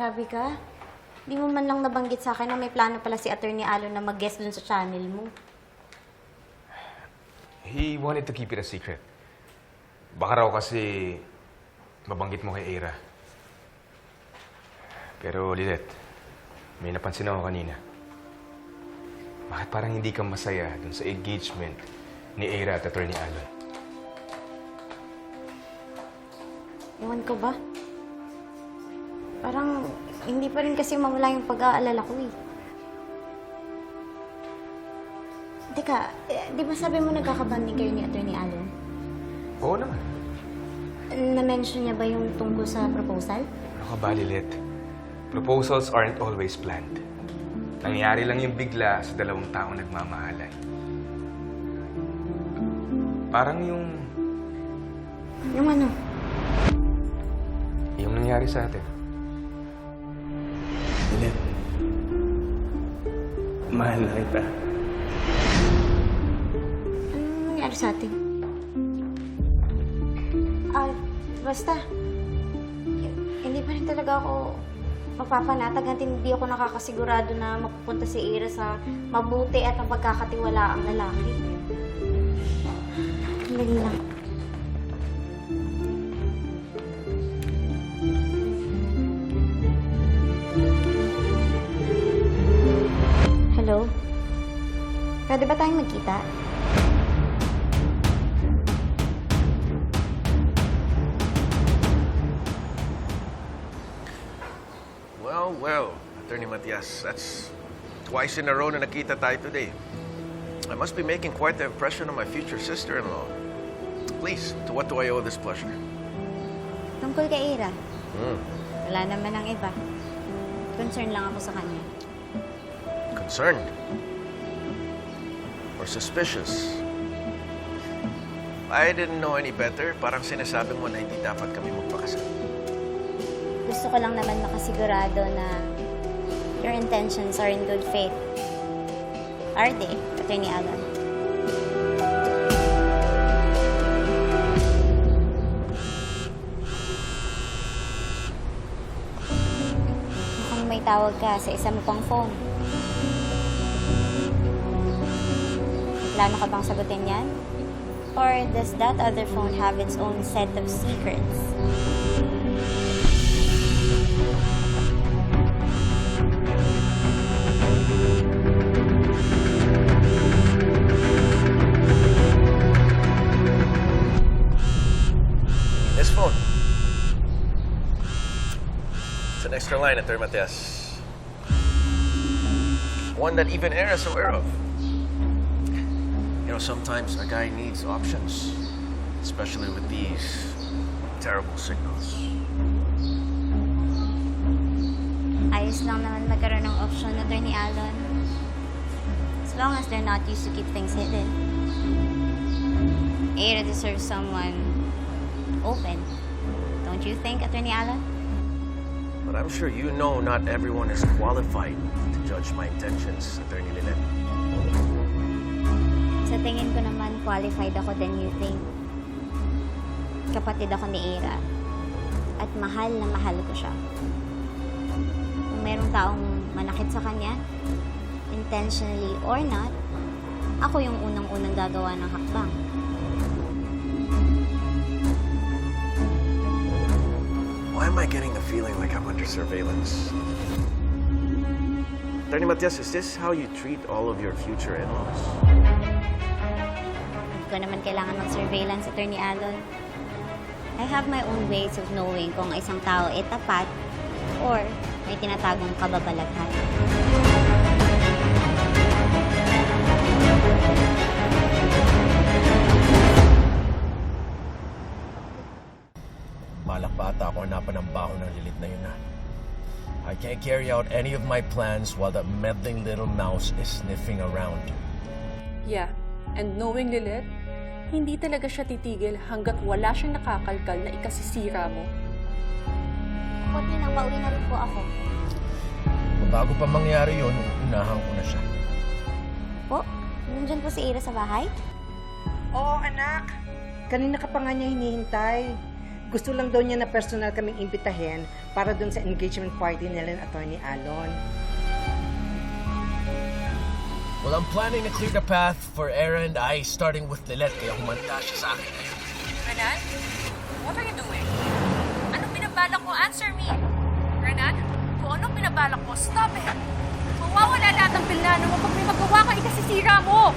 Grabe ka. Di mo man lang nabanggit sa akin na may plano pala si Attorney Alon na mag-guest dun sa channel mo. He wanted to keep it a secret. Baka raw kasi mabanggit mo kay Ira. Pero Lilet, may napansin ako kanina. Bakit parang hindi ka masaya dun sa engagement ni Ira at Attorney Alon? Iwan ko ba? Parang hindi pa rin kasi mawala yung pag-aalala ko eh. Teka, eh, di ba sabi mo nagkakabanding kayo ni Attorney Alon? Oo naman. Na-mention niya ba yung tungkol sa proposal? Ano ka ba? Proposals aren't always planned. Nangyari lang yung bigla sa dalawang taong nagmamahalan. Parang yung, Yung ano? yung nangyari sa atin. Mahal na kita. Anong nangyari sa atin? Ah, basta. Hindi pa rin talaga ako mapapanatag at hindi ako nakakasigurado na mapupunta si Ira sa mabuti at ang lalaki. Dali lang. Pwede ba tayong magkita? Well, well, Attorney Matias, that's twice in a row na nakita tayo today. I must be making quite the impression on my future sister-in-law. Please, to what do I owe this pleasure? Tungkol kay Ira. Hmm. Wala naman ang iba. Concern lang ako sa kanya. Concerned? Or suspicious? I didn't know any better. Parang sinasabi mo na hindi dapat kami magpakasal. Gusto ko lang naman makasigurado na your intentions are in good faith. Are they, Attorney Alan? Mukhang may tawag ka sa isa mo pang phone. Plano ka bang sagutin yan? Or does that other phone have its own set of secrets? This phone. It's an extra line, Attorney Matias. One that even Air is aware of. You know, sometimes a guy needs options, especially with these terrible signals. Ayos lang naman magkaroon ng option na ni Alon. As long as they're not used to keep things hidden. Ada deserves someone open. Don't you think, Attorney Alon? But I'm sure you know not everyone is qualified to judge my intentions, Attorney Lynette. Tingin ko naman, qualified ako than you think. Kapatid ako ni Ira. At mahal na mahal ko siya. Kung merong taong manakit sa kanya, intentionally or not, ako yung unang-unang gagawa ng hakbang. Why am I getting the feeling like I'm under surveillance? Attorney Matias, is this how you treat all of your future in-laws? Ko naman kailangan ng surveillance, Attorney Alon. I have my own ways of knowing kung ang isang tao ay tapat or may tinatagong kababalaghan. Malak pa ata ako hanapan ng ng lilit na yun na. I can't carry out any of my plans while that meddling little mouse is sniffing around. Yeah, and knowing Lilith, hindi talaga siya titigil hanggat wala siyang nakakalkal na ikasisira mo. Kunti nang pauwi na rin po ako. Bago pa mangyari yun, unahan ko na siya. Po, nandyan po si Ira sa bahay? Oo, anak. Kanina ka pa nga niya hinihintay. Gusto lang daw niya na personal kaming imbitahin para dun sa engagement party nila ng Attorney Alon. Well, I'm planning to clear the path for Era and I, starting with Lilette, kaya humanda siya sa akin ngayon. Renan? What are you doing? Anong binabalak mo? Answer me! Renan? Kung anong binabalak mo, stop it! Mawawala lahat ng pilano mo pag may magawa ka, ikasisira mo!